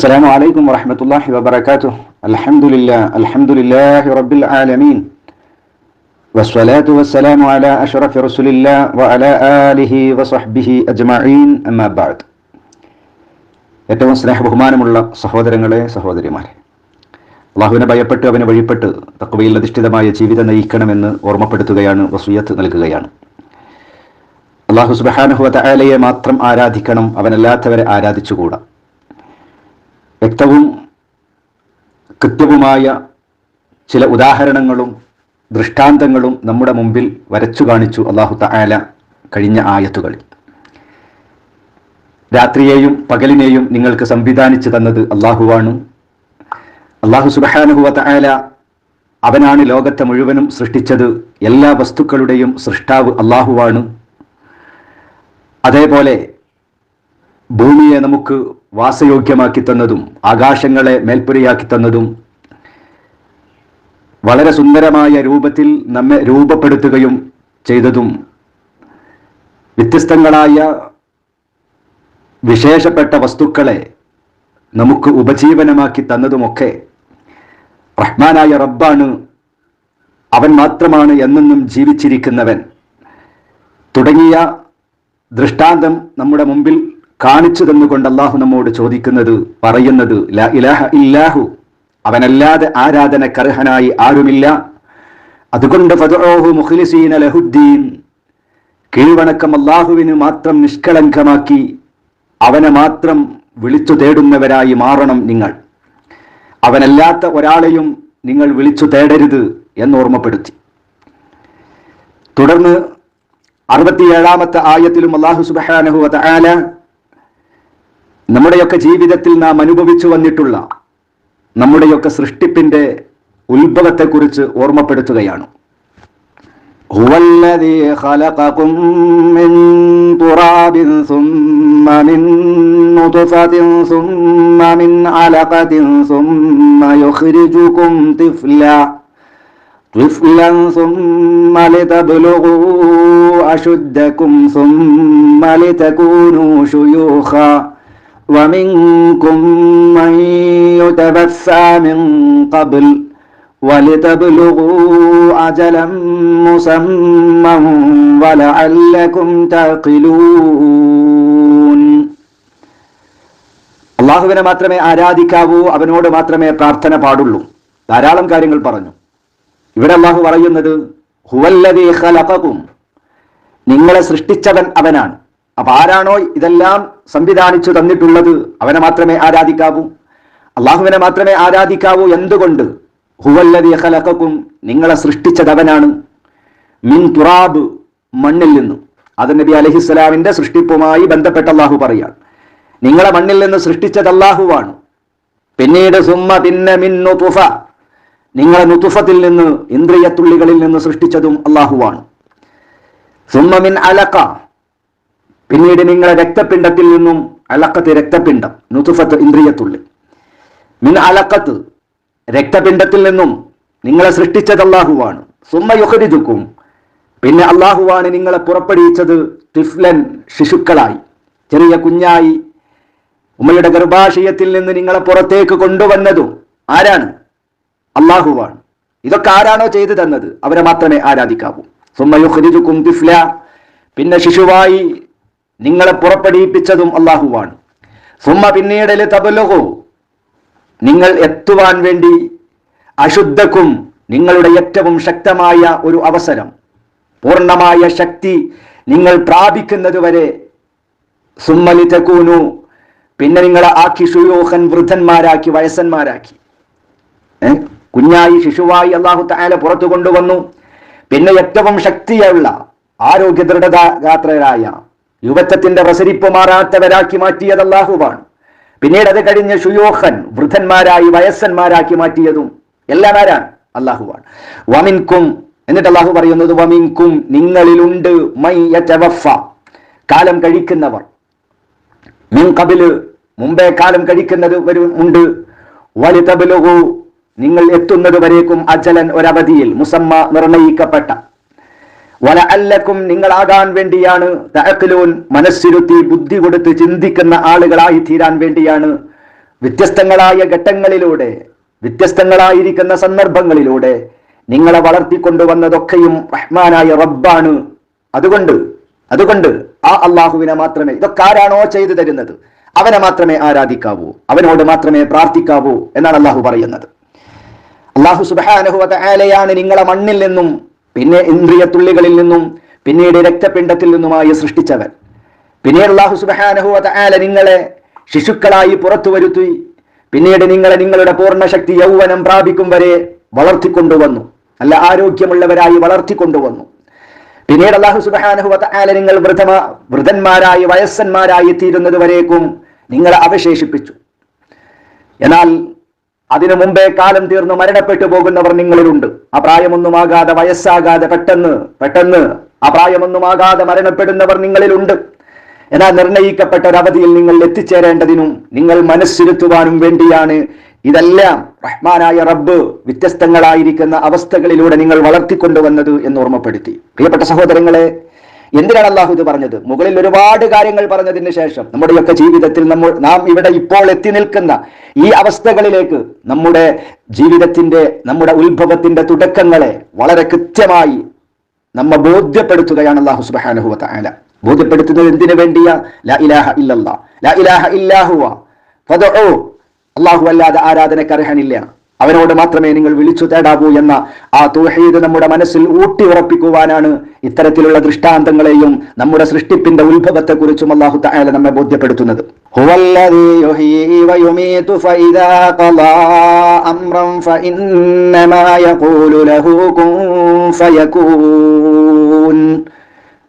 السلام عليكم ورحمة الله وبركاته الحمد لله الحمد لله رب العالمين والصلاة والسلام على أشرف رسول الله وعلى آله وصحبه أجمعين أما بعد ഏറ്റവും സ്നേഹബഹുമാനമുള്ള സഹോദരങ്ങളെ സഹോദരിമാരെ അള്ളാഹുവിനെ ഭയപ്പെട്ട് അവനെ വഴിപ്പെട്ട് തക്കവയിൽ അധിഷ്ഠിതമായ ജീവിതം നയിക്കണമെന്ന് ഓർമ്മപ്പെടുത്തുകയാണ് വസൂയത്ത് നൽകുകയാണ് അള്ളാഹു സുബഹാനുഹുവ ആലയെ മാത്രം ആരാധിക്കണം അവനല്ലാത്തവരെ ആരാധിച്ചുകൂടാ വ്യക്തവും കൃത്യവുമായ ചില ഉദാഹരണങ്ങളും ദൃഷ്ടാന്തങ്ങളും നമ്മുടെ മുമ്പിൽ വരച്ചു കാണിച്ചു അള്ളാഹു തആല കഴിഞ്ഞ ആയത്തുകളിൽ. രാത്രിയെയും പകലിനെയും നിങ്ങൾക്ക് സംവിധാനിച്ചു തന്നത് അള്ളാഹുവാണ് അള്ളാഹു സുബഹാനുഹുവ തആല അവനാണ് ലോകത്തെ മുഴുവനും സൃഷ്ടിച്ചത്. എല്ലാ വസ്തുക്കളുടെയും സൃഷ്ടാവ് അള്ളാഹുവാണ് അതേപോലെ ഭൂമിയെ നമുക്ക് വാസയോഗ്യമാക്കി തന്നതും ആകാശങ്ങളെ മേൽപ്പുരയാക്കി തന്നതും വളരെ സുന്ദരമായ രൂപത്തിൽ നമ്മെ രൂപപ്പെടുത്തുകയും ചെയ്തതും വ്യത്യസ്തങ്ങളായ വിശേഷപ്പെട്ട വസ്തുക്കളെ നമുക്ക് ഉപജീവനമാക്കി തന്നതുമൊക്കെ റഹ്മാനായ റബ്ബാണ്. അവൻ മാത്രമാണ് എന്നെന്നും ജീവിച്ചിരിക്കുന്നവൻ. തുടങ്ങിയ ദൃഷ്ടാന്തം നമ്മുടെ മുമ്പിൽ കാണിച്ചു തന്നുകൊണ്ട് അള്ളാഹു നമ്മോട് ചോദിക്കുന്നത് പറയുന്നത് ലാ ഇലാഹ ഇല്ലാഹു. അവനല്ലാതെ ആരാധനക്കർഹനായി ആരുമില്ല. അതുകൊണ്ട് മുഖ്ലിസീന ലഹുദ്ദീൻ. കീഴ്വണക്കം അള്ളാഹുവിന് മാത്രം നിഷ്കളങ്കമാക്കി അവനെ മാത്രം വിളിച്ചു തേടുന്നവരായി മാറണം നിങ്ങൾ. അവനല്ലാത്ത ഒരാളെയും നിങ്ങൾ വിളിച്ചു തേടരുത് എന്ന് ഓർമ്മപ്പെടുത്തി തുടർന്ന് അറുപത്തിയേഴാമത്തെ ആയത്തിലും അള്ളാഹു സുബാനഹു ആല നമ്മുടെയൊക്കെ ജീവിതത്തിൽ നാം അനുഭവിച്ചു വന്നിട്ടുള്ള നമ്മുടെയൊക്കെ സൃഷ്ടിപ്പിന്റെ ഉത്ഭവത്തെക്കുറിച്ച് ഓർമ്മപ്പെടുത്തുകയാണ് هو الذي خلقكم من تراب ثم من نطفة ثم من علقة ثم يخرجكم طفلا طفلا ثم لتبلغوا أشدكم ثم لتكونوا شيوخا ومنكم من يتبثى من قبل ولتبلغوا أجلا مسمى ولعلكم تعقلون അള്ളാഹുവിനെ മാത്രമേ ആരാധിക്കാവൂ അവനോട് മാത്രമേ പ്രാർത്ഥന പാടുള്ളൂ ധാരാളം കാര്യങ്ങൾ പറഞ്ഞു ഇവിടെ അള്ളാഹു പറയുന്നത് ഹുവല്ലദീ ഖലഖകും നിങ്ങളെ സൃഷ്ടിച്ചവൻ അവനാണ് അപ്പൊ ആരാണോ ഇതെല്ലാം സംവിധാനിച്ചു തന്നിട്ടുള്ളത് അവനെ മാത്രമേ ആരാധിക്കാവൂ? അള്ളാഹുവിനെ മാത്രമേ ആരാധിക്കാവൂ എന്തുകൊണ്ട്? ഹുവല്ലദീ ഖലഖകും നിങ്ങളെ സൃഷ്ടിച്ചതവനാണ്. മിൻ തുറാബ് മണ്ണിൽ നിന്നും. അത് നബി അലഹിസ്സലാമിന്റെ സൃഷ്ടിപ്പുമായി ബന്ധപ്പെട്ട അള്ളാഹു പറയാണ്. നിങ്ങളെ മണ്ണിൽ നിന്ന് സൃഷ്ടിച്ചത് അള്ളാഹുവാണ്. പിന്നീട് സുമ്മ പിന്നെ മിൻ നുതുഫ. നിങ്ങളെ നുതുഫത്തിൽ നിന്ന് ഇന്ദ്രിയത്തുള്ളികളിൽ നിന്ന് സൃഷ്ടിച്ചതും അള്ളാഹുവാണ്. സുമ്മ മിൻ അലക്ക പിന്നീട് നിങ്ങളെ രക്തപിണ്ഡത്തിൽ നിന്നും അലക്കത്ത് രക്തപിണ്ഡം നുതുഫത്ത് ഇന്ദ്രിയത്തുള്ളി. മിൻ അലക്കത്ത് രക്തപിണ്ഡത്തിൽ നിന്നും നിങ്ങളെ സൃഷ്ടിച്ചത് അള്ളാഹുവാണ് സുമ്മ യുഹരിതുക്കും പിന്നെ അള്ളാഹുവാണ് നിങ്ങളെ പുറപ്പെടുവിച്ചത് തിഫ്ലൻ ശിശുക്കളായി. ചെറിയ കുഞ്ഞായി ഉമ്മയുടെ ഗർഭാശയത്തിൽ നിന്ന് നിങ്ങളെ പുറത്തേക്ക് കൊണ്ടുവന്നതും ആരാണ്? അള്ളാഹുവാണ് ഇതൊക്കെ ആരാണോ ചെയ്തു തന്നത്? അവരെ മാത്രമേ ആരാധിക്കാവൂ. സുമ്മയുഖരിജുക്കും തിഫ്ല പിന്നെ ശിശുവായി നിങ്ങളെ പുറപ്പെടുവിപ്പിച്ചതും അള്ളാഹുവാണ് സുമ്മ പിന്നീട് തബലഹോ നിങ്ങൾ എത്തുവാൻ വേണ്ടി അശുദ്ധക്കും നിങ്ങളുടെ ഏറ്റവും ശക്തമായ ഒരു അവസരം പൂർണമായ ശക്തി നിങ്ങൾ പ്രാപിക്കുന്നത് വരെ സുമ്മലി തെക്കൂനു പിന്നെ നിങ്ങളെ ആക്കി ഷുയോഹൻ വൃദ്ധന്മാരാക്കി വയസ്സന്മാരാക്കി. കുഞ്ഞായി ശിശുവായി അള്ളാഹു താല പുറത്തു കൊണ്ടുവന്നു. പിന്നെ ഏറ്റവും ശക്തിയുള്ള ആരോഗ്യ ദൃഢഗാത്രരായ യുവത്വത്തിന്റെ പ്രസരിപ്പ് മാറാത്തവരാക്കി മാറ്റിയത് അള്ളാഹുവാണ് പിന്നീട് അത് കഴിഞ്ഞ് ഷുയോഹൻ വൃദ്ധന്മാരായി വയസ്സന്മാരാക്കി മാറ്റിയതും എല്ലാം ആരാണ്? അള്ളാഹുവാണ് വമിൻകും എന്നിട്ട് അള്ളാഹു പറയുന്നത് വമിൻകും നിങ്ങളിലുണ്ട് കാലം കഴിക്കുന്നവർ. മിൻ കബിൽ മുമ്പേ കാലം കഴിക്കുന്നത് ഉണ്ട്. വലിതബലുഹു നിങ്ങൾ എത്തുന്നത് വരേക്കും അജലൻ ഒരവധിയിൽ മുസമ്മ നിർണയിക്കപ്പെട്ട. വല അല്ലക്കും നിങ്ങളാകാൻ വേണ്ടിയാണ്. തഅഖിലൂൻ മനസ്സിരുത്തി ബുദ്ധി കൊടുത്ത് ചിന്തിക്കുന്ന ആളുകളായി തീരാൻ വേണ്ടിയാണ്. വ്യത്യസ്തങ്ങളായ ഘട്ടങ്ങളിലൂടെ വ്യത്യസ്തങ്ങളായിരിക്കുന്ന സന്ദർഭങ്ങളിലൂടെ നിങ്ങളെ വളർത്തിക്കൊണ്ടുവന്നതൊക്കെയും റഹ്മാനായ റബ്ബാണ്. അതുകൊണ്ട് അതുകൊണ്ട് ആ അള്ളാഹുവിനെ മാത്രമേ ഇതൊക്കെ ആരാണോ ചെയ്തു തരുന്നത്? അവനെ മാത്രമേ ആരാധിക്കാവൂ. അവനോട് മാത്രമേ പ്രാർത്ഥിക്കാവൂ എന്നാണ് അള്ളാഹു പറയുന്നത്. അള്ളാഹു സുബാനുഹുവത ആലയാണ് നിങ്ങളെ മണ്ണിൽ നിന്നും പിന്നെ ഇന്ദ്രിയ തുള്ളികളിൽ നിന്നും പിന്നീട് രക്തപിണ്ഡത്തിൽ നിന്നുമായി സൃഷ്ടിച്ചവൻ. പിന്നീട് അള്ളാഹു സുബാനഹുഅത ആല നിങ്ങളെ ശിശുക്കളായി പുറത്തു വരുത്തി പിന്നീട് നിങ്ങളെ നിങ്ങളുടെ പൂർണശക്തി യൗവനം പ്രാപിക്കും വരെ വളർത്തിക്കൊണ്ടുവന്നു. നല്ല ആരോഗ്യമുള്ളവരായി വളർത്തിക്കൊണ്ടുവന്നു. പിന്നീട് അള്ളാഹു സുബാനുഹുവത ആല നിങ്ങൾ വൃതമ വൃദ്ധന്മാരായി വയസ്സന്മാരായി തീരുന്നത് വരേക്കും നിങ്ങളെ അവശേഷിപ്പിച്ചു. എന്നാൽ അതിനു മുമ്പേ കാലം തീർന്നു മരണപ്പെട്ടു പോകുന്നവർ നിങ്ങളിലുണ്ട്. ആ പ്രായമൊന്നുമാകാതെ വയസ്സാകാതെ പെട്ടെന്ന് പെട്ടെന്ന് ആ പ്രായമൊന്നുമാകാതെ മരണപ്പെടുന്നവർ നിങ്ങളിലുണ്ട്. എന്നാൽ നിർണയിക്കപ്പെട്ട ഒരവധിയിൽ നിങ്ങൾ എത്തിച്ചേരേണ്ടതിനും നിങ്ങൾ മനസ്സിരുത്തുവാനും വേണ്ടിയാണ് ഇതെല്ലാം റഹ്മാനായ റബ്ബ് വ്യത്യസ്തങ്ങളായിരിക്കുന്ന അവസ്ഥകളിലൂടെ നിങ്ങൾ വളർത്തിക്കൊണ്ടുവന്നത് എന്ന് ഓർമ്മപ്പെടുത്തി. പ്രിയപ്പെട്ട സഹോദരങ്ങളെ എന്തിനാണ് അള്ളാഹു ഇത് പറഞ്ഞത്? മുകളിൽ ഒരുപാട് കാര്യങ്ങൾ പറഞ്ഞതിന് ശേഷം നമ്മുടെയൊക്കെ ജീവിതത്തിൽ നമ്മൾ നാം ഇവിടെ ഇപ്പോൾ എത്തി നിൽക്കുന്ന ഈ അവസ്ഥകളിലേക്ക് നമ്മുടെ ജീവിതത്തിന്റെ നമ്മുടെ ഉത്ഭവത്തിന്റെ തുടക്കങ്ങളെ വളരെ കൃത്യമായി നമ്മെ ബോധ്യപ്പെടുത്തുകയാണ് അള്ളാഹു സുബാനുഹുവ താല ബോധ്യപ്പെടുത്തുന്നത് എന്തിനു വേണ്ടിയാ? ലാ ഇലാഹ ഇല്ലല്ലാ. ലാ ഇലാഹ ഇല്ലാഹുവ. അള്ളാഹു അല്ലാതെ ആരാധനക്ക് അർഹനില്ല. അവനോട് മാത്രമേ നിങ്ങൾ വിളിച്ചു തേടാവൂ എന്ന ആ തൗഹീദ് നമ്മുടെ മനസ്സിൽ ഊട്ടി ഉറപ്പിക്കുവാനാണ് ഇത്തരത്തിലുള്ള ദൃഷ്ടാന്തങ്ങളെയും നമ്മുടെ സൃഷ്ടിപ്പിന്റെ ഉത്ഭവത്തെക്കുറിച്ചും അള്ളാഹു തായാല നമ്മെ ബോധ്യപ്പെടുത്തുന്നത്.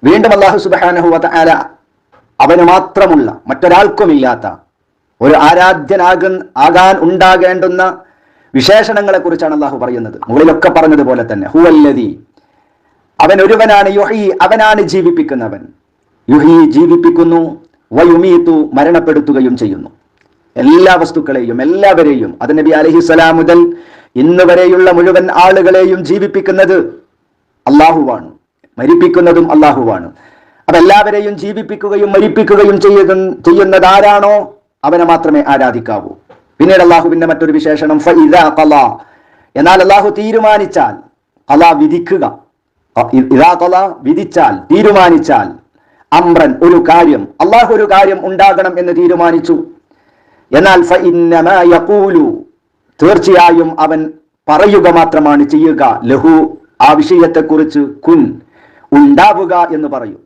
വീണ്ടും അള്ളാഹു സുബാനഹു വതആല അവന് മാത്രമുള്ള മറ്റൊരാൾക്കുമില്ലാത്ത ഒരു ആരാധ്യനാകൻ ആകാൻ ഉണ്ടാകേണ്ടുന്ന വിശേഷണങ്ങളെ കുറിച്ചാണ് അള്ളാഹു പറയുന്നത്. മുകളിലൊക്കെ പറഞ്ഞതുപോലെ തന്നെ ഹുവല്ലതി അവൻ ഒരുവനാണ് യുഹി അവനാണ് ജീവിപ്പിക്കുന്നവൻ. യുഹി ജീവിപ്പിക്കുന്നു വയുമീത്തു മരണപ്പെടുത്തുകയും ചെയ്യുന്നു. എല്ലാ വസ്തുക്കളെയും എല്ലാവരെയും അത് നബി അലഹിസ്സലാം മുതൽ ഇന്ന് വരെയുള്ള മുഴുവൻ ആളുകളെയും ജീവിപ്പിക്കുന്നത് അള്ളാഹുവാണ് മരിപ്പിക്കുന്നതും അള്ളാഹുവാണ് അപ്പൊ എല്ലാവരെയും ജീവിപ്പിക്കുകയും മരിപ്പിക്കുകയും ചെയ്യുന്ന ചെയ്യുന്നത് ആരാണോ അവനെ മാത്രമേ ആരാധിക്കാവൂ. പിന്നീട് അള്ളാഹുവിന്റെ മറ്റൊരു വിശേഷണം എന്നാൽ അള്ളാഹു തീരുമാനിച്ചാൽ കല വിധിക്കുക. ഇതാ കല വിധിച്ചാൽ തീരുമാനിച്ചാൽ അമ്രൻ ഒരു കാര്യം അള്ളാഹു ഒരു കാര്യം ഉണ്ടാകണം എന്ന് തീരുമാനിച്ചു. എന്നാൽ യഖൂലു. തീർച്ചയായും അവൻ പറയുക മാത്രമാണ് ചെയ്യുക. ലഹു ആ വിഷയത്തെക്കുറിച്ച് കുൻ ഉണ്ടാവുക എന്ന് പറയും.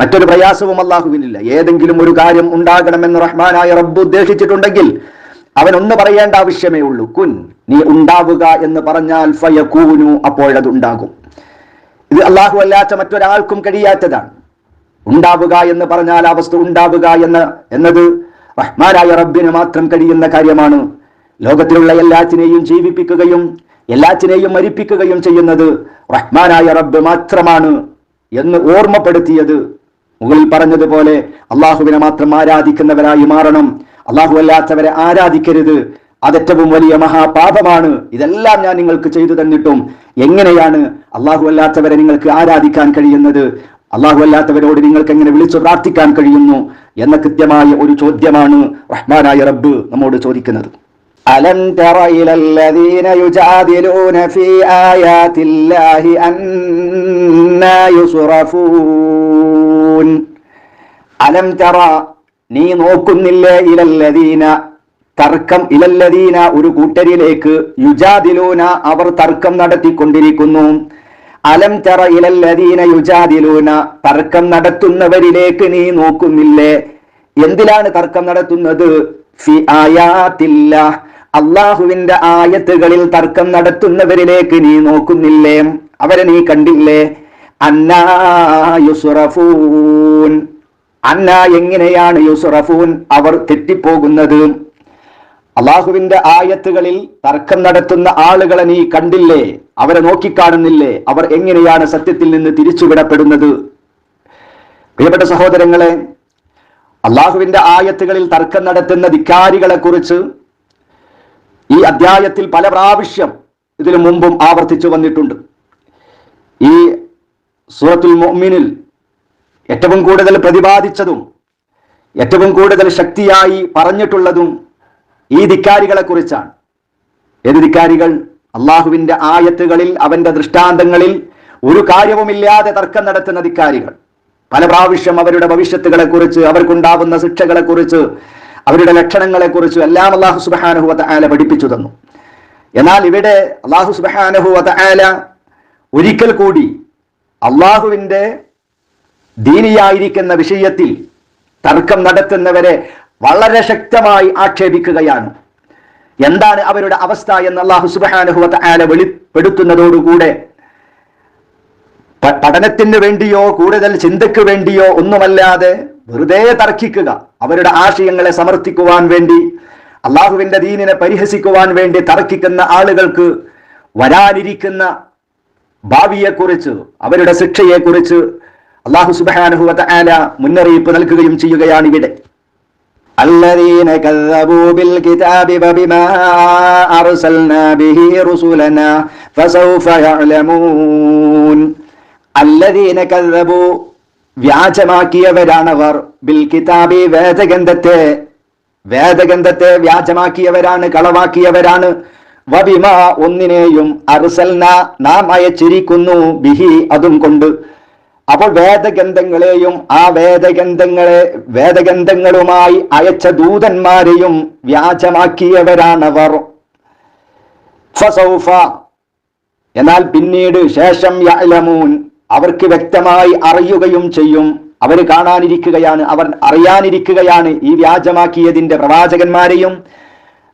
മറ്റൊരു പ്രയാസവും അള്ളാഹുവിനില്ല. ഏതെങ്കിലും ഒരു കാര്യം ഉണ്ടാകണമെന്ന് റഹ്മാനായ റബ്ബ് ഉദ്ദേശിച്ചിട്ടുണ്ടെങ്കിൽ അവൻ ഒന്ന് പറയേണ്ട ആവശ്യമേ ഉള്ളൂ. കുൻ നീ ഉണ്ടാവുക എന്ന് പറഞ്ഞാൽ ഫയകൂനു അപ്പോഴത് ഉണ്ടാകും. ഇത് അള്ളാഹു അല്ലാത്ത മറ്റൊരാൾക്കും കഴിയാത്തതാണ്. ഉണ്ടാവുക എന്ന് പറഞ്ഞാൽ ആ വസ്തു ഉണ്ടാവുക എന്ന് എന്നത് റഹ്മാനായ റബ്ബിന് മാത്രം കഴിയുന്ന കാര്യമാണ്. ലോകത്തിലുള്ള എല്ലാറ്റിനെയും ജീവിപ്പിക്കുകയും എല്ലാറ്റിനെയും മരിപ്പിക്കുകയും ചെയ്യുന്നത് റഹ്മാനായ റബ്ബ് മാത്രമാണ് എന്ന് ഓർമ്മപ്പെടുത്തിയത്. മുകളിൽ പറഞ്ഞതുപോലെ അള്ളാഹുവിനെ മാത്രം ആരാധിക്കുന്നവരായി മാറണം. അള്ളാഹു അല്ലാത്തവരെ ആരാധിക്കരുത്. അതേറ്റവും വലിയ മഹാപാപമാണ്. ഇതെല്ലാം ഞാൻ നിങ്ങൾക്ക് ചെയ്തു തന്നിട്ടും എങ്ങനെയാണ് അള്ളാഹു അല്ലാത്തവരെ നിങ്ങൾക്ക് ആരാധിക്കാൻ കഴിയുന്നത്? അള്ളാഹു അല്ലാത്തവരോട് നിങ്ങൾക്ക് എങ്ങനെ വിളിച്ചു പ്രാർത്ഥിക്കാൻ കഴിയുന്നു? എന്ന കൃത്യമായ ഒരു ചോദ്യമാണ് റഹ്മാനായ റബ്ബ് നമ്മോട് ചോദിക്കുന്നത്. അലം തറ ഇലല്ലദീന യുജാദിലൂന ഫീ അന്നാ യുസ്റഫൂൻ. അലം തറ നീ നോക്കുന്നില്ലേ ഇലല്ലദീന? തർക്കം ഇലല്ലദീന ഒരു കൂട്ടരിലേക്ക് യുജാദിലൂന അവർ തർക്കം നടത്തിക്കൊണ്ടിരിക്കുന്നു. അലം തറ ഇലല്ലദീന യുജാദിലൂന തർക്കം നടത്തുന്നവരിലേക്ക് നീ നോക്കുന്നില്ലേ? എന്തിലാണ് തർക്കം നടത്തുന്നത്? ഫി ആയാത്തില്ല. അള്ളാഹുവിന്റെ ആയത്തുകളിൽ തർക്കം നടത്തുന്നവരിലേക്ക് നീ നോക്കുന്നില്ലേ? അവരെ നീ കണ്ടില്ലേ? അന്നാ യുസുറഫൂൻ. അന്ന എങ്ങനെയാണ് യുസുറഫൂൻ അവർ തെറ്റിപ്പോകുന്നത്? അള്ളാഹുവിന്റെ ആയത്തുകളിൽ തർക്കം നടത്തുന്ന ആളുകളെ നീ കണ്ടില്ലേ? അവരെ നോക്കിക്കാണുന്നില്ലേ? അവർ എങ്ങനെയാണ് സത്യത്തിൽ നിന്ന് തിരിച്ചുവിടപ്പെടുന്നത്? പ്രിയപ്പെട്ട സഹോദരങ്ങളെ അള്ളാഹുവിന്റെ ആയത്തുകളിൽ തർക്കം നടത്തുന്ന ധിക്കാരികളെ കുറിച്ച് ഈ അധ്യായത്തിൽ പല പ്രാവശ്യം ഇതിനു മുമ്പും ആവർത്തിച്ചു വന്നിട്ടുണ്ട്. ഈ സൂറത്തുൽ മുഅ്മിനിൽ ഏറ്റവും കൂടുതൽ പ്രതിപാദിച്ചതും ഏറ്റവും കൂടുതൽ ശക്തിയായി പറഞ്ഞിട്ടുള്ളതും ഈ ധിക്കാരികളെ കുറിച്ചാണ്. ഏത് ധിക്കാരികൾ? അള്ളാഹുവിന്റെ ആയത്തുകളിൽ അവന്റെ ദൃഷ്ടാന്തങ്ങളിൽ ഒരു കാര്യവുമില്ലാതെ തർക്കം നടത്തുന്ന ധിക്കാരികൾ. പല പ്രാവശ്യം അവരുടെ ഭവിഷ്യത്തുകളെ കുറിച്ച് അവർക്കുണ്ടാവുന്ന ശിക്ഷകളെ കുറിച്ച് അവരുടെ ലക്ഷണങ്ങളെ കുറിച്ച് എല്ലാം അള്ളാഹു സുബാനുഹുവത്ത ആല പഠിപ്പിച്ചു തന്നു. എന്നാൽ ഇവിടെ അള്ളാഹു സുബാനുഹുവത്ത ആല ഒരിക്കൽ കൂടി അള്ളാഹുവിന്റെ ദീനിയായിരിക്കുന്ന വിഷയത്തിൽ തർക്കം നടത്തുന്നവരെ വളരെ ശക്തമായി ആക്ഷേപിക്കുകയാണ്. എന്താണ് അവരുടെ അവസ്ഥ എന്ന് അള്ളാഹു സുബാനുഹുവത്ത് ആല വെളിപ്പെടുത്തുന്നതോടുകൂടെ പഠനത്തിന് വേണ്ടിയോ കൂടുതൽ ചിന്തയ്ക്ക് വേണ്ടിയോ ഒന്നുമല്ലാതെ വെറുതെ തർക്കിക്കുക അവരുടെ ആശയങ്ങളെ സമർത്ഥിക്കുവാൻ വേണ്ടി അള്ളാഹുവിന്റെ ദീനിനെ പരിഹസിക്കുവാൻ വേണ്ടി തർക്കിക്കുന്ന ആളുകൾക്ക് വരാനിരിക്കുന്ന ഭാവിയെക്കുറിച്ച് അവരുടെ ശിക്ഷയെക്കുറിച്ച് അള്ളാഹു സുബാനുഹുവത്ത ആല മുന്നറിയിപ്പ് നൽകുകയും ചെയ്യുകയാണ് ഇവിടെ الذين كذبوا بالكتاب وبما أرسلنا به رسلنا فسوف يعلمون الذين كذبوا വ്യാജമാക്കിയവരാണവർ ബിൽ കിതാബി വേദഗന്ധത്തെ വേദഗന്ധത്തെ വ്യാജമാക്കിയവരാണ് കളവാക്കിയവരാണ് വബിമ ഒന്നിനെയും അറുസൽന നാം അയച്ചിരിക്കുന്നു ബിഹി അതും കൊണ്ട് അപ്പോൾ വേദഗന്ധങ്ങളെയും ആ വേദഗന്ധങ്ങളെ വേദഗന്ധങ്ങളുമായി അയച്ച ദൂതന്മാരെയും വ്യാജമാക്കിയവരാണവർ. ഫസൗഫ. എന്നാൽ പിന്നീട് ശേഷം യഅലമൂൻ. അവർക്ക് വ്യക്തമായി അറിയുകയും ചെയ്യും. അവർ കാണാനിരിക്കുകയാണ് അവർ അറിയാനിരിക്കുകയാണ് ഈ വ്യാജമാക്കിയതിന്റെ പ്രവാചകന്മാരെയും.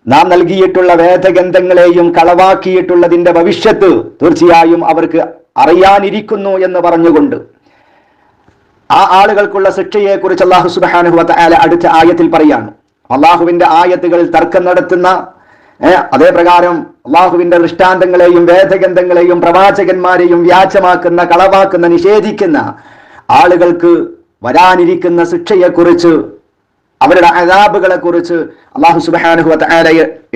നാം നൽകിയിട്ടുള്ള വേദഗന്ധങ്ങളെയും കളവാക്കിയിട്ടുള്ളതിന്റെ ഭവിഷ്യത്ത് തീർച്ചയായും അവർക്ക് അറിയാനിരിക്കുന്നു എന്ന് പറഞ്ഞുകൊണ്ട് ആ ആളുകൾക്കുള്ള ശിക്ഷയെ കുറിച്ച് അള്ളാഹു സുബാനുഹുവത്ത് ആല അടുത്ത ആയത്തിൽ പറയാണ്. അള്ളാഹുവിന്റെ ആയത്തുകളിൽ തർക്കം നടത്തുന്ന അതേ പ്രകാരം അള്ളാഹുവിന്റെ ദൃഷ്ടാന്തങ്ങളെയും വേദഗന്ധങ്ങളെയും പ്രവാചകന്മാരെയും വ്യാജമാക്കുന്ന കളവാക്കുന്ന നിഷേധിക്കുന്ന ആളുകൾക്ക് വരാനിരിക്കുന്ന ശിക്ഷയെക്കുറിച്ച് അവരുടെ അതാബുകളെ കുറിച്ച് അള്ളാഹു സുബാനുഹുവത്ത്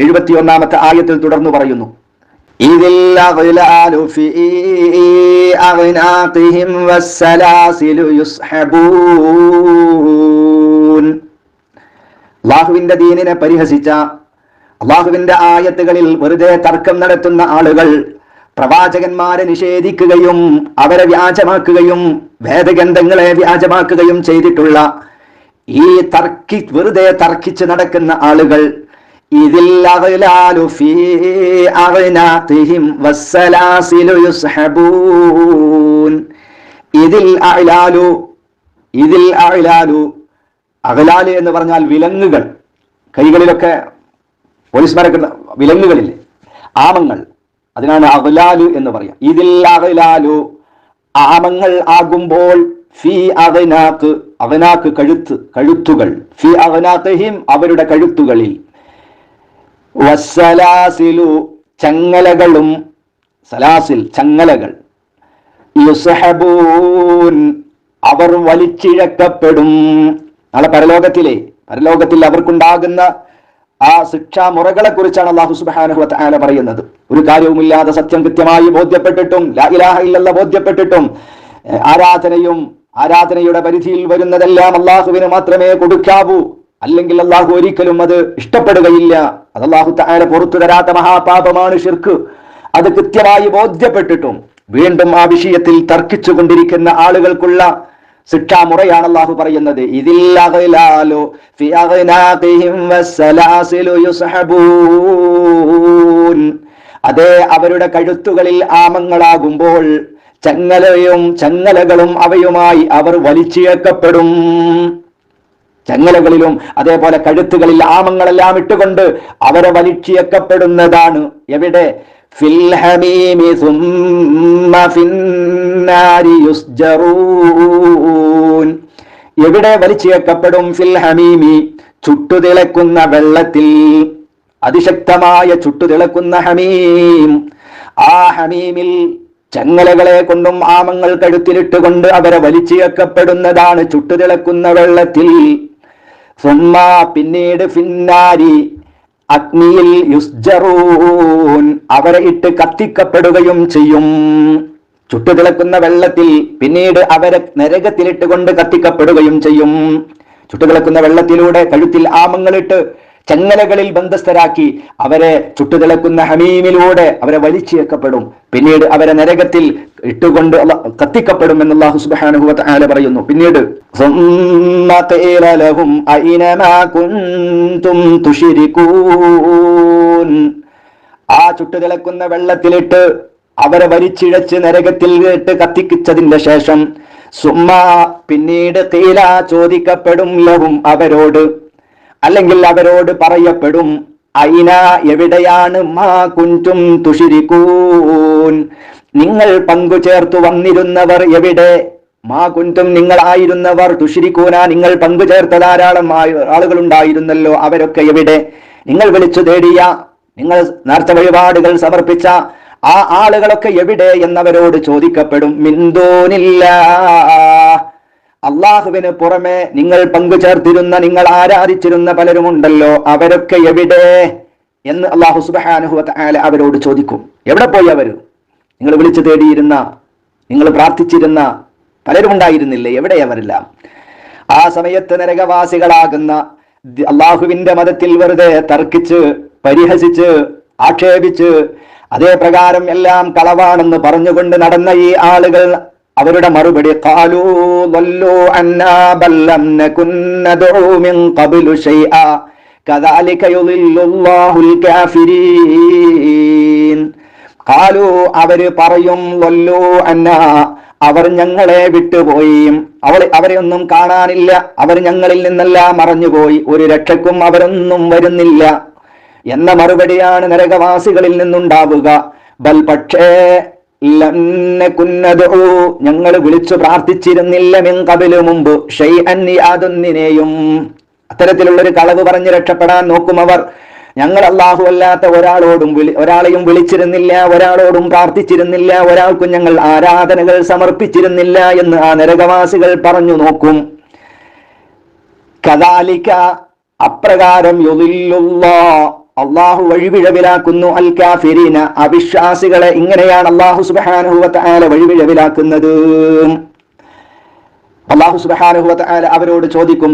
എഴുപത്തി ഒന്നാമത്തെ ആയത്തിൽ തുടർന്നു പറയുന്നു. إذ الأغلال في أعناقهم والسلاسل يسحبون അള്ളാഹുവിന്റെ ദീനിനെ പരിഹസിച്ച അള്ളാഹുവിന്റെ ആയത്തുകളിൽ വെറുതെ തർക്കം നടത്തുന്ന ആളുകൾ പ്രവാചകന്മാരെ നിഷേധിക്കുകയും അവരെ വ്യാജമാക്കുകയും വേദഗ്രന്ഥങ്ങളെ വ്യാജമാക്കുകയും ചെയ്തിട്ടുള്ള ഈ തർക്കി വെറുതെ തർക്കിച്ച് നടക്കുന്ന ആളുകൾ ഫീ അഗ്നാഖിഹിം വസ്സലാസിലു എന്ന് പറഞ്ഞാൽ വിലങ്ങുകൾ. കൈകളിലൊക്കെ പോലീസ്മാരൊക്കെ മരക്കുന്ന വിലങ്ങുകളില്ലേ? ആമങ്ങൾ. അതിനാണ് അഗ്ലാലു എന്ന് പറയാം. ഇതിൽ അഗ്ലാലു ആമങ്ങൾ ആകുമ്പോൾ ഫി അവനാക്ക് അവനാക്ക് കഴുത്ത് കഴുത്തുകൾ. ഫി അവനാക്കഹിം അവരുടെ കഴുത്തുകളിൽ. വസ്സലാസിലു ചങ്ങലകളും സലാസിൽ ചങ്ങലകൾ. യുസഹബൂൻ അവർ വലിച്ചിഴക്കപ്പെടും. നാളെ പരലോകത്തിലെ പരലോകത്തിൽ അവർക്കുണ്ടാകുന്ന ആ ശിക്ഷാമുറകളെ കുറിച്ചാണ് അള്ളാഹു സുബാനുഹത്ത് ആല പറയുന്നത്. ഒരു കാര്യവുമില്ലാതെ സത്യം കൃത്യമായി ബോധ്യപ്പെട്ടിട്ടും ലാ ഇലാഹ ഇല്ലല്ല ബോധ്യപ്പെട്ടിട്ടും ആരാധനയും ആരാധനയുടെ പരിധിയിൽ വരുന്നതെല്ലാം അള്ളാഹുവിന് മാത്രമേ കൊടുക്കാവൂ. അല്ലെങ്കിൽ അള്ളാഹു ഒരിക്കലും അത് ഇഷ്ടപ്പെടുകയില്ല. അത് അള്ളാഹു താര പുറത്തു തരാത്ത മഹാപാപമാണ് ഷിർക്ക് അത് കൃത്യമായി ബോധ്യപ്പെട്ടിട്ടും വീണ്ടും ആ വിഷയത്തിൽ തർക്കിച്ചു കൊണ്ടിരിക്കുന്ന ആളുകൾക്കുള്ള ശിക്ഷാമുറയാണ് അള്ളാഹു പറയുന്നത്. അതേ അവരുടെ കഴുത്തുകളിൽ ആമങ്ങളാകുമ്പോൾ ചങ്ങലയും ചങ്ങലകളും അവയുമായി അവർ വലിച്ചിഴക്കപ്പെടും. ചങ്ങലകളിലും അതേപോലെ കഴുത്തുകളിൽ ആമങ്ങളെല്ലാം ഇട്ടുകൊണ്ട് അവരെ വലിച്ചിയക്കപ്പെടുന്നതാണ് എവിടെ? എവിടെ വലിച്ചിയക്കപ്പെടും ഫിൽ ഹമീമി ചുട്ടുതിളക്കുന്ന വെള്ളത്തിൽ. അതിശക്തമായ ചുട്ടുതിളക്കുന്ന ഹമീം. ആ ഹമീമിൽ ചങ്ങലകളെ കൊണ്ടും ആമങ്ങൾ കഴുത്തിലിട്ടുകൊണ്ട് അവരെ വലിച്ചിയക്കപ്പെടുന്നതാണ് ചുട്ടുതിളക്കുന്ന വെള്ളത്തിൽ. പിന്നീട് ഫിന്നാരി അഗ്നിയിൽ യുസ്ജറൂൻ അവരെ ഇട്ട് കത്തിക്കപ്പെടുകയും ചെയ്യും. ചുട്ടുതിളക്കുന്ന വെള്ളത്തിൽ പിന്നീട് അവരെ നരകത്തിലിട്ട് കൊണ്ട് കത്തിക്കപ്പെടുകയും ചെയ്യും. ചുട്ടുതിളക്കുന്ന വെള്ളത്തിലൂടെ കഴുത്തിൽ ആമങ്ങളിട്ട് ചങ്ങലകളിൽ ബന്ധസ്ഥരാക്കി അവരെ ചുട്ടുതിളക്കുന്ന ഹമീമിലൂടെ അവരെ വലിച്ചേക്കപ്പെടും പിന്നീട് അവരെ നരകത്തിൽ ഇട്ടുകൊണ്ട് കത്തിക്കപ്പെടും എന്നുള്ള ഹുസ്ബഹാനുഭവത്ത് ആല പറയുന്നു. പിന്നീട് ആ ചുട്ടുതിളക്കുന്ന വെള്ളത്തിലിട്ട് അവരെ വലിച്ചിഴച്ച് നരകത്തിൽ ഇട്ട് കത്തിക്കിച്ചതിന്റെ ശേഷം സുമ്മാ പിന്നീട് തീല ചോദിക്കപ്പെടും ലവും അവരോട്. അല്ലെങ്കിൽ അവരോട് പറയപ്പെടും അയിന എവിടെയാണ് മാ കുഞ്ചും തുഷിരിക്കൂൻ? നിങ്ങൾ പങ്കു ചേർത്തു വന്നിരുന്നവർ എവിടെ? മാ കുഞ്ചും നിങ്ങളായിരുന്നവർ തുഷിരിക്കൂന? നിങ്ങൾ പങ്കു ചേർത്ത ധാരാളം ആളുകൾ ഉണ്ടായിരുന്നല്ലോ അവരൊക്കെ എവിടെ? നിങ്ങൾ വിളിച്ചു തേടിയ നിങ്ങൾ നേർച്ച വഴിപാടുകൾ സമർപ്പിച്ച ആ ആളുകളൊക്കെ എവിടെ? എന്നവരോട് ചോദിക്കപ്പെടും മിന്തോനില്ല. അള്ളാഹുവിന് പുറമെ നിങ്ങൾ പങ്കു ചേർത്തിരുന്ന നിങ്ങൾ ആരാധിച്ചിരുന്ന പലരുമുണ്ടല്ലോ. അവരൊക്കെ എവിടെ? എന്ന് അള്ളാഹു സുബാനുഹുല അവരോട് ചോദിക്കും. എവിടെ പോയി അവർ? നിങ്ങൾ വിളിച്ചു തേടിയിരുന്ന നിങ്ങൾ പ്രാർത്ഥിച്ചിരുന്ന പലരും ഉണ്ടായിരുന്നില്ലേ എവിടെ അവരെല്ലാം? ആ സമയത്ത് നരകവാസികളാകുന്ന അള്ളാഹുവിന്റെ മതത്തിൽ വെറുതെ തർക്കിച്ച് പരിഹസിച്ച് ആക്ഷേപിച്ച് അതേ പ്രകാരം എല്ലാം കളവാണെന്ന് പറഞ്ഞുകൊണ്ട് നടന്ന ഈ ആളുകൾ അവരുടെ മറുപടി അവർ പറയും അന്ന അവർ ഞങ്ങളെ വിട്ടുപോയി. അവൾ അവരെ ഒന്നും കാണാനില്ല. അവർ ഞങ്ങളിൽ നിന്നെല്ലാം മറഞ്ഞുപോയി. ഒരു രക്ഷക്കും അവരൊന്നും വരുന്നില്ല. എന്ന മറുപടിയാണ് നരകവാസികളിൽ നിന്നുണ്ടാവുക. ബൽ പക്ഷേ ഞങ്ങൾ വിളിച്ചു പ്രാർത്ഥിച്ചിരുന്നില്ല മിൻ കബിലു മുമ്പ്. ഷെയ്അൻ യാതൊന്നിനെയും അത്തരത്തിലുള്ള ഒരു കളവ് പറഞ്ഞ് രക്ഷപ്പെടാൻ നോക്കും അവർ. ഞങ്ങൾ അള്ളാഹു അല്ലാത്ത ഒരാളോടും വിളി ഒരാളെയും വിളിച്ചിരുന്നില്ല ഒരാളോടും പ്രാർത്ഥിച്ചിരുന്നില്ല ഒരാൾക്കും ഞങ്ങൾ ആരാധനകൾ സമർപ്പിച്ചിരുന്നില്ല എന്ന് ആ നരകവാസികൾ പറഞ്ഞു നോക്കും. കദാലിക അപ്രകാരം യുദില്ലുല്ലാ അള്ളാഹു വഴിപിഴവിലാക്കുന്നു അൽ കാഫിരീന അവിശ്വാസികളെ ഇങ്ങനെയാണ് അള്ളാഹു സുബ്ഹാനഹു ആല വഴിപിഴവിലാക്കുന്നത് അള്ളാഹു സുബ്ഹാനഹു ആല അവരോട് ചോദിക്കും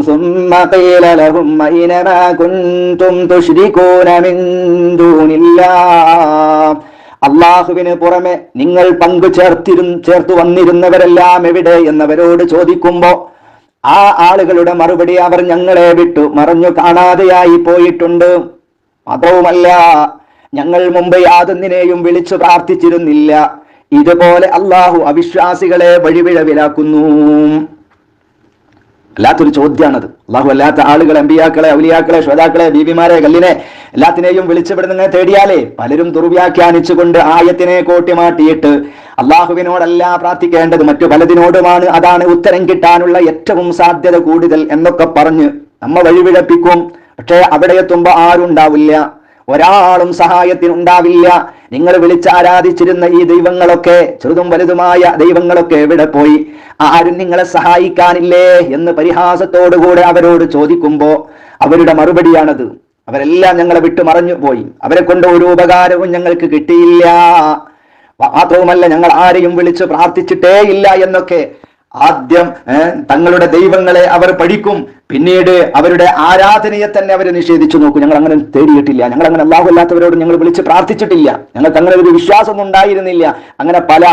അള്ളാഹുവിന് പുറമെ നിങ്ങൾ പങ്കു ചേർത്തിരു ചേർത്തു വന്നിരുന്നവരെല്ലാം എവിടെ എന്നവരോട് ചോദിക്കുമ്പോ ആ ആളുകളുടെ മറുപടി അവർ ഞങ്ങളെ വിട്ടു. മറഞ്ഞു കാണാതെയായി പോയിട്ടുണ്ട്. മാത്രവുമല്ല ഞങ്ങൾ മുമ്പ് യാതൊന്നിനെയും വിളിച്ചു പ്രാർത്ഥിച്ചിരുന്നില്ല. ഇതുപോലെ അള്ളാഹു അവിശ്വാസികളെ വഴിപിഴവിലാക്കുന്നു അല്ലാത്തൊരു ചോദ്യമാണത് അള്ളാഹു അല്ലാത്ത ആളുകളെ അമ്പിയാക്കളെ ഔലിയാക്കളെ ശ്രോതാക്കളെ ബീബിമാരെ കല്ലിനെ എല്ലാത്തിനെയും വിളിച്ചുവിടുന്ന തേടിയാലേ പലരും ദുർവ്യാഖ്യാനിച്ചുകൊണ്ട് ആയത്തിനെ കോട്ടിമാട്ടിയിട്ട് അള്ളാഹുവിനോടല്ല പ്രാർത്ഥിക്കേണ്ടത് മറ്റു പലതിനോടുമാണ് അതാണ് ഉത്തരം കിട്ടാനുള്ള ഏറ്റവും സാധ്യത കൂടുതൽ എന്നൊക്കെ പറഞ്ഞ് നമ്മ വഴിപിഴപ്പിക്കും പക്ഷേ അവിടെ എത്തുമ്പോൾ ആരുണ്ടാവില്ല? ഒരാളും സഹായത്തിനുണ്ടാവില്ല നിങ്ങൾ വിളിച്ച് ആരാധിച്ചിരുന്ന ഈ ദൈവങ്ങളൊക്കെ ചെറുതും വലുതുമായ ദൈവങ്ങളൊക്കെ എവിടെ പോയി? ആരും നിങ്ങളെ സഹായിക്കാനില്ലേ എന്ന് പരിഹാസത്തോടുകൂടെ അവരോട് ചോദിക്കുമ്പോൾ അവരുടെ മറുപടിയാണത്. അവരെല്ലാം ഞങ്ങളെ വിട്ടു മറഞ്ഞു പോയി. അവരെ കൊണ്ട് ഒരു ഉപകാരവും ഞങ്ങൾക്ക് കിട്ടിയില്ല. മാത്രവുമല്ല ഞങ്ങൾ ആരെയും വിളിച്ച് പ്രാർത്ഥിച്ചിട്ടേ ഇല്ല എന്നൊക്കെ ആദ്യം തങ്ങളുടെ ദൈവങ്ങളെ അവർ പഠിക്കും. പിന്നീട് അവരുടെ ആരാധനയെ തന്നെ അവർ നിഷേധിച്ചു നോക്കും. ഞങ്ങൾ അങ്ങനെ തേടിയിട്ടില്ല. ഞങ്ങൾ അങ്ങനെ അള്ളാഹു അല്ലാത്തവരോട് ഞങ്ങൾ വിളിച്ച് പ്രാർത്ഥിച്ചിട്ടില്ല. ഞങ്ങൾക്ക് അങ്ങനെ ഒരു വിശ്വാസമൊന്നും ഉണ്ടായിരുന്നില്ല. അങ്ങനെ പല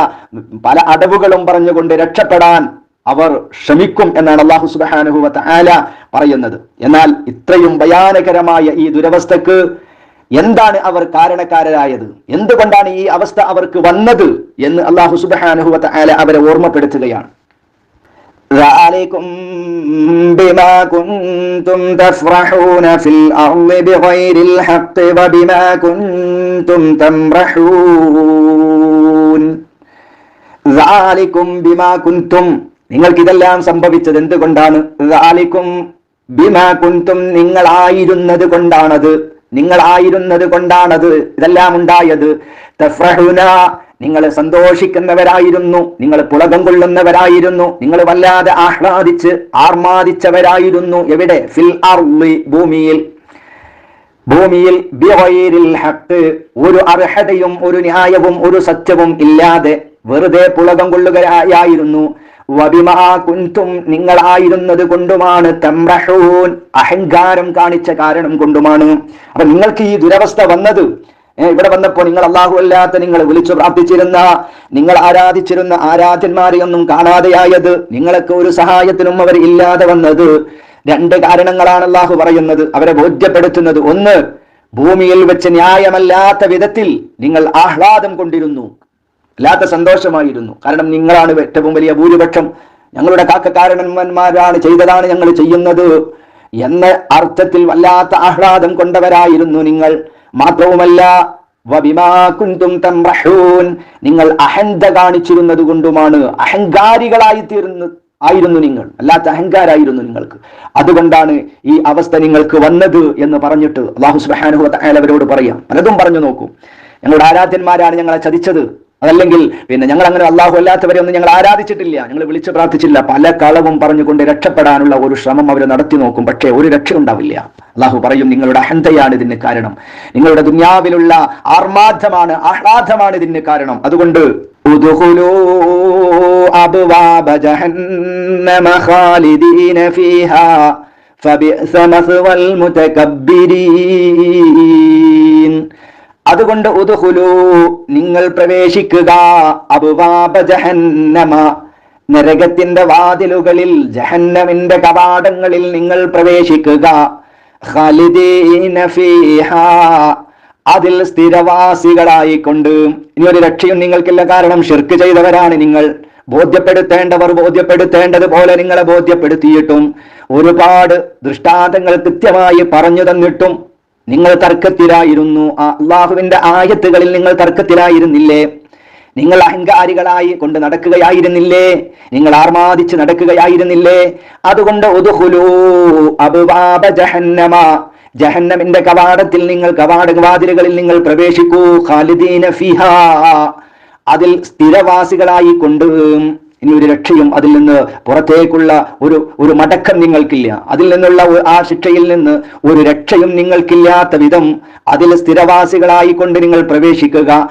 പല അടവുകളും പറഞ്ഞുകൊണ്ട് രക്ഷപ്പെടാൻ അവർ ശ്രമിക്കും എന്നാണ് അള്ളാഹു സുബാനുഭവത്ത് ആല പറയുന്നത്. എന്നാൽ ഇത്രയും ഭയാനകരമായ ഈ ദുരവസ്ഥക്ക് എന്താണ് അവർ കാരണക്കാരായത്? എന്തുകൊണ്ടാണ് ഈ അവസ്ഥ അവർക്ക് വന്നത് എന്ന് അള്ളാഹു സുബാനുഹുവത്ത് ആല അവരെ ഓർമ്മപ്പെടുത്തുകയാണ്. ذلكم بما كنتم تفرحون في الأرض بغير الحق وبما كنتم تمرحون ذلكم بما كنتم നിങ്ങൾക്ക് ഇതെല്ലാം സംഭവിച്ചത് എന്തുകൊണ്ടാണ് ذلكم بما كنتم നിങ്ങളായിരുന്നത് കൊണ്ടാണത് നിങ്ങളായിരുന്നത് കൊണ്ടാണത് ഇതെല്ലാം ഉണ്ടായത് തഫ്രഹുന നിങ്ങൾ സന്തോഷിക്കുന്നവരായിരുന്നു നിങ്ങൾ പുളകം കൊള്ളുന്നവരായിരുന്നു നിങ്ങൾ വല്ലാതെ ആഹ്ലാദിച്ച് ആർമാദിച്ചവരായിരുന്നു. എവിടെ? ഫിൽ അർളി ഭൂമിയിൽ. ഭൂമിയിൽ ഒരു അർഹതയും ഒരു ന്യായവും ഒരു സത്യവും ഇല്ലാതെ വെറുതെ പുളകം കൊള്ളുകയായിരുന്നു. വബിമാ കുന്തും നിങ്ങളായിരുന്നത് കൊണ്ടുമാണ്. തംറഹൂൻ. അഹങ്കാരം കാണിച്ച കാരണം കൊണ്ടുമാണ്. അപ്പൊ നിങ്ങൾക്ക് ഈ ദുരവസ്ഥ വന്നത്. ഇവിടെ വന്നപ്പോൾ നിങ്ങൾ അള്ളാഹു അല്ലാത്ത നിങ്ങൾ വിളിച്ചു പ്രാർത്ഥിച്ചിരുന്ന നിങ്ങൾ ആരാധിച്ചിരുന്ന ആരാധ്യന്മാരെയൊന്നും കാണാതെയായത് നിങ്ങൾക്ക് ഒരു സഹായത്തിനും അവർ ഇല്ലാതെ വന്നത്. രണ്ട് കാരണങ്ങളാണ് അള്ളാഹു പറയുന്നത് അവരെ ബോധ്യപ്പെടുത്തുന്നത്. ഒന്ന് ഭൂമിയിൽ വെച്ച് ന്യായമല്ലാത്ത വിധത്തിൽ നിങ്ങൾ ആഹ്ലാദം കൊണ്ടിരുന്നു. അല്ലാത്ത സന്തോഷമായിരുന്നു. കാരണം നിങ്ങളാണ് ഏറ്റവും വലിയ ഭൂരിപക്ഷം. ഞങ്ങളുടെ കാക്കക്കാരണന്മാരാണ് ചെയ്തതാണ് ഞങ്ങൾ ചെയ്യുന്നത്. എന്ന അർത്ഥത്തിൽ വല്ലാത്ത ആഹ്ലാദം കൊണ്ടവരായിരുന്നു നിങ്ങൾ. മാത്രവുമല്ല നിങ്ങൾ അഹന്ത കാണിച്ചിരുന്നത് കൊണ്ടുമാണ് അഹങ്കാരികളായി തീർന്നു ആയിരുന്നു നിങ്ങൾ. അല്ലാത്ത അഹങ്കാരായിരുന്നു നിങ്ങൾക്ക്. അതുകൊണ്ടാണ് ഈ അവസ്ഥ നിങ്ങൾക്ക് വന്നത് എന്ന് പറഞ്ഞിട്ട് അള്ളാഹു വതആല അവരോട് പറയാം. പലതും പറഞ്ഞു നോക്കും. ഞങ്ങളുടെ ആരാധ്യന്മാരാണ് ഞങ്ങളെ ചതിച്ചത്. അതല്ലെങ്കിൽ പിന്നെ ഞങ്ങൾ അങ്ങനെ അള്ളാഹു അല്ലാത്തവരെ ഒന്നും ഞങ്ങൾ ആരാധിച്ചിട്ടില്ല. ഞങ്ങൾ വിളിച്ചു പ്രാർത്ഥിച്ചില്ല പല കളവും പറഞ്ഞുകൊണ്ട് രക്ഷപ്പെടാനുള്ള ഒരു ശ്രമം അവർ നടത്തി നോക്കും. പക്ഷേ ഒരു രക്ഷ ഉണ്ടാവില്ല. അള്ളാഹു പറയും നിങ്ങളുടെ അഹന്തയാണ് ഇതിന് കാരണം. നിങ്ങളുടെ ദുന്യാവിലുള്ള ആർമാദമാണ് ആഹ്ലാദമാണ് ഇതിന് കാരണം. അതുകൊണ്ട് ഫബിഅസ മസ്വൽ മുതകബ്ബിരീൻ. അതുകൊണ്ട് ഉദുഹുലു നിങ്ങൾ പ്രവേശിക്കുക. അബുവാബ ജഹന്നമ നരകത്തിന്റെ വാതിലുകളിൽ ജഹന്നമിന്റെ കവാടങ്ങളിൽ നിങ്ങൾ പ്രവേശിക്കുക. അതിൽ സ്ഥിരവാസികളായിക്കൊണ്ട്. ഇനി ഒരു രക്ഷയും നിങ്ങൾക്കില്ല. കാരണം ഷിർക്ക് ചെയ്തവരാണ് നിങ്ങൾ. ബോധ്യപ്പെടുത്തേണ്ടവർ ബോധ്യപ്പെടുത്തേണ്ടതുപോലെ നിങ്ങളെ ബോധ്യപ്പെടുത്തിയിട്ടും ഒരുപാട് ദൃഷ്ടാന്തങ്ങൾ കൃത്യമായി പറഞ്ഞു തന്നിട്ടും നിങ്ങൾ തർക്കത്തിലായിരുന്നു. അള്ളാഹുവിന്റെ ആയത്തുകളിൽ നിങ്ങൾ തർക്കത്തിലായിരുന്നില്ലേ? നിങ്ങൾ അഹങ്കാരികളായി കൊണ്ട് നടക്കുകയായിരുന്നില്ലേ? നിങ്ങൾ ആർമാദിച്ച് നടക്കുകയായിരുന്നില്ലേ? അതുകൊണ്ട് ജഹന്നമ. ജഹന്നമിന്റെ കവാടത്തിൽ നിങ്ങൾ കവാട വാതിലുകളിൽ നിങ്ങൾ പ്രവേശിക്കൂ. ഖാലിദീന ഫിഹാ. അതിൽ സ്ഥിരവാസികളായി കൊണ്ട് ഇനി ഒരു രക്ഷയും അതിൽ നിന്ന് പുറത്തേക്കുള്ള ഒരു ഒരു മടക്കം നിങ്ങൾക്കില്ല. അതിൽ നിന്നുള്ള ആ ശിക്ഷയിൽ നിന്ന് ഒരു രക്ഷയും നിങ്ങൾക്കില്ലാത്ത വിധം അതിൽ സ്ഥിരവാസികളായിക്കൊണ്ട് നിങ്ങൾ പ്രവേശിക്കുക.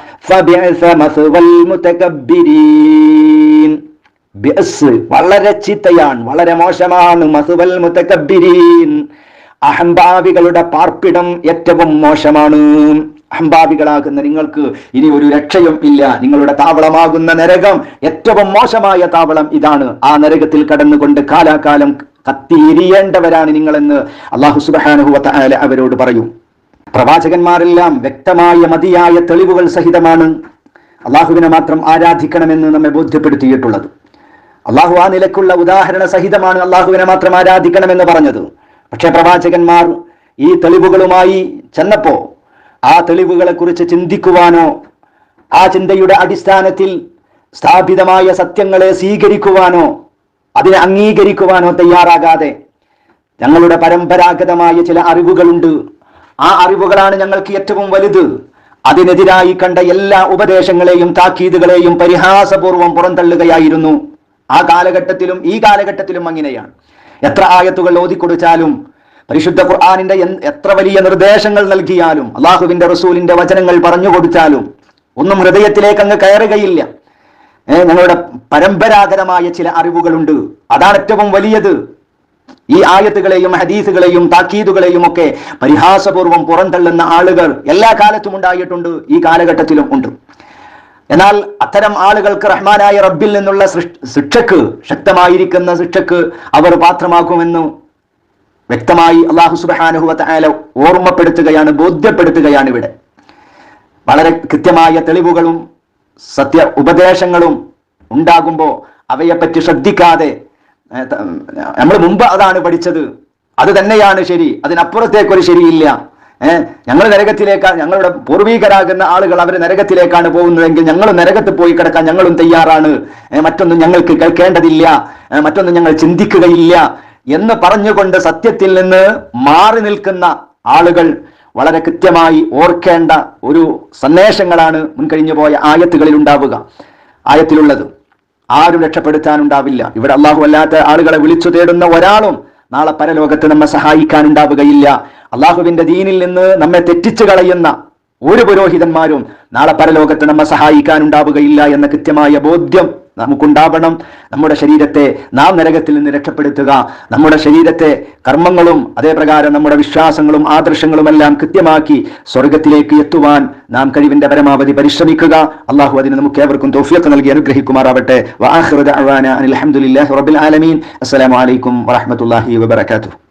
വളരെ ചീത്തയാണ് വളരെ മോശമാണ്. മസുവൽ മുത്തക്കബിരീൻ അഹംഭാവികളുടെ പാർപ്പിടം ഏറ്റവും മോശമാണ്. അഹംഭാവികളാകുന്ന നിങ്ങൾക്ക് ഇനി ഒരു രക്ഷയും ഇല്ല. നിങ്ങളുടെ താവളമാകുന്ന നരകം ഏറ്റവും മോശമായ താവളം ഇതാണ്. ആ നരകത്തിൽ കടന്നുകൊണ്ട് കാലാകാലം കത്തിയിരിയേണ്ടവരാണ് നിങ്ങളെന്ന് അള്ളാഹു സുബ്ഹാനഹു വതആല അവരോട് പറയും. പ്രവാചകന്മാരെല്ലാം വ്യക്തമായ മതിയായ തെളിവുകൾ സഹിതമാണ് അള്ളാഹുവിനെ മാത്രം ആരാധിക്കണമെന്ന് നമ്മെ ബോധ്യപ്പെടുത്തിയിട്ടുള്ളത്. അള്ളാഹു ആ നിലക്കുള്ള ഉദാഹരണ സഹിതമാണ് അള്ളാഹുവിനെ മാത്രം ആരാധിക്കണമെന്ന് പറഞ്ഞത്. പക്ഷേ പ്രവാചകന്മാർ ഈ തെളിവുകളുമായി ചെന്നപ്പോ ആ തെളിവുകളെക്കുറിച്ച് ചിന്തിക്കുവാനോ ആ ചിന്തയുടെ അടിസ്ഥാനത്തിൽ സ്ഥാപിതമായ സത്യങ്ങളെ സ്വീകരിക്കുവാനോ അതിനെ അംഗീകരിക്കുവാനോ തയ്യാറാകാതെ ഞങ്ങളുടെ പരമ്പരാഗതമായ ചില അറിവുകളുണ്ട്. ആ അറിവുകളാണ് ഞങ്ങൾക്ക് ഏറ്റവും വലുത്. അതിനെതിരായി കണ്ട എല്ലാ ഉപദേശങ്ങളെയും താക്കീതുകളെയും പരിഹാസപൂർവം പുറന്തള്ളുകയായിരുന്നു. ആ കാലഘട്ടത്തിലും ഈ കാലഘട്ടത്തിലും അങ്ങനെയാണ്. എത്ര ആയത്തുകൾ ഓതിക്കൊടുത്താലും പരിശുദ്ധ ഖുർആാനിന്റെ എത്ര വലിയ നിർദ്ദേശങ്ങൾ നൽകിയാലും അള്ളാഹുവിന്റെ റസൂലിന്റെ വചനങ്ങൾ പറഞ്ഞു കൊടുത്താലും ഒന്നും ഹൃദയത്തിലേക്ക് അങ്ങ് കയറുകയില്ല. ഞങ്ങളുടെ പരമ്പരാഗതമായ ചില അറിവുകളുണ്ട്. അതാണ് ഏറ്റവും വലിയത്. ഈ ആയത്തുകളെയും ഹദീസുകളെയും താക്കീതുകളെയും ഒക്കെ പരിഹാസപൂർവം പുറന്തള്ളുന്ന ആളുകൾ എല്ലാ കാലത്തും ഉണ്ടായിട്ടുണ്ട് ഈ കാലഘട്ടത്തിലും ഉണ്ട്. എന്നാൽ അത്തരം ആളുകൾക്ക് റഹ്മാനായ റബ്ബിൽ നിന്നുള്ള ശിക്ഷക്ക് ശക്തമായിരിക്കുന്ന ശിക്ഷക്ക് അവർ പാത്രമാക്കുമെന്ന് വ്യക്തമായി അള്ളാഹു സുബ്ഹാനഹു വതആല ഓർമ്മപ്പെടുത്തുകയാണ് ബോധ്യപ്പെടുത്തുകയാണ് ഇവിടെ. വളരെ കൃത്യമായ തെളിവുകളും സത്യ ഉപദേശങ്ങളും ഉണ്ടാകുമ്പോൾ അവയെപ്പറ്റി ശ്രദ്ധിക്കാതെ നമ്മൾ മുമ്പ് അതാണ് പഠിച്ചത്. അത് തന്നെയാണ് ശരി. അതിനപ്പുറത്തേക്കൊരു ശരിയില്ല. ഏഹ് ഞങ്ങൾ നരകത്തിലേക്ക് ഞങ്ങളുടെ പൂർവീകരാകുന്ന ആളുകൾ അവർ നരകത്തിലേക്കാണ് പോകുന്നതെങ്കിൽ ഞങ്ങൾ നരകത്ത് പോയി കിടക്കാൻ ഞങ്ങളും തയ്യാറാണ്. മറ്റൊന്നും ഞങ്ങൾക്ക് കേൾക്കേണ്ടതില്ല. മറ്റൊന്നും ഞങ്ങൾ ചിന്തിക്കുകയില്ല. എന്ന് പറഞ്ഞുകൊണ്ട് സത്യത്തിൽ നിന്ന് മാറി നിൽക്കുന്ന ആളുകൾ വളരെ കൃത്യമായി ഓർക്കേണ്ട ഒരു സന്ദേശങ്ങളാണ് മുൻകഴിഞ്ഞു പോയ ആയത്തുകളിൽ ഉണ്ടാവുക ആയത്തിലുള്ളത്. ആരും രക്ഷപ്പെടുത്താനുണ്ടാവില്ല. ഇവിടെ അള്ളാഹു അല്ലാത്ത ആളുകളെ വിളിച്ചു തേടുന്ന ഒരാളും നാളെ പരലോകത്ത് നമ്മെ സഹായിക്കാനുണ്ടാവുകയില്ല. അള്ളാഹുവിന്റെ ദീനിൽ നിന്ന് നമ്മെ തെറ്റിച്ചു കളയുന്ന ഒരു പുരോഹിതന്മാരും നാളെ പരലോകത്ത് നമ്മെ സഹായിക്കാനുണ്ടാവുകയില്ല എന്ന കൃത്യമായ ബോധ്യം നമുക്കുണ്ടാവണം. നമ്മുടെ ശരീരത്തെ നാം നരകത്തിൽ നിന്ന് രക്ഷപ്പെടുത്തുക. നമ്മുടെ ശരീരത്തെ കർമ്മങ്ങളും അതേപ്രകാരം നമ്മുടെ വിശ്വാസങ്ങളും ആദർശങ്ങളും എല്ലാം കൃത്യമാക്കി സ്വർഗത്തിലേക്ക് എത്തുവാൻ നാം കഴിവിന്റെ പരമാവധി പരിശ്രമിക്കുക. അള്ളാഹു അതിന് നമുക്ക് ഏവർക്കും തോഫിയൊക്കെ നൽകി അനുഗ്രഹിക്കുമാറാവട്ടെ. അലഹമുല്ലാ റബ്ബിൽ ആലമീൻ. അസ്സലാമു അലൈക്കും വറഹ്മത്തുള്ളാഹി വബറകാതുഹു.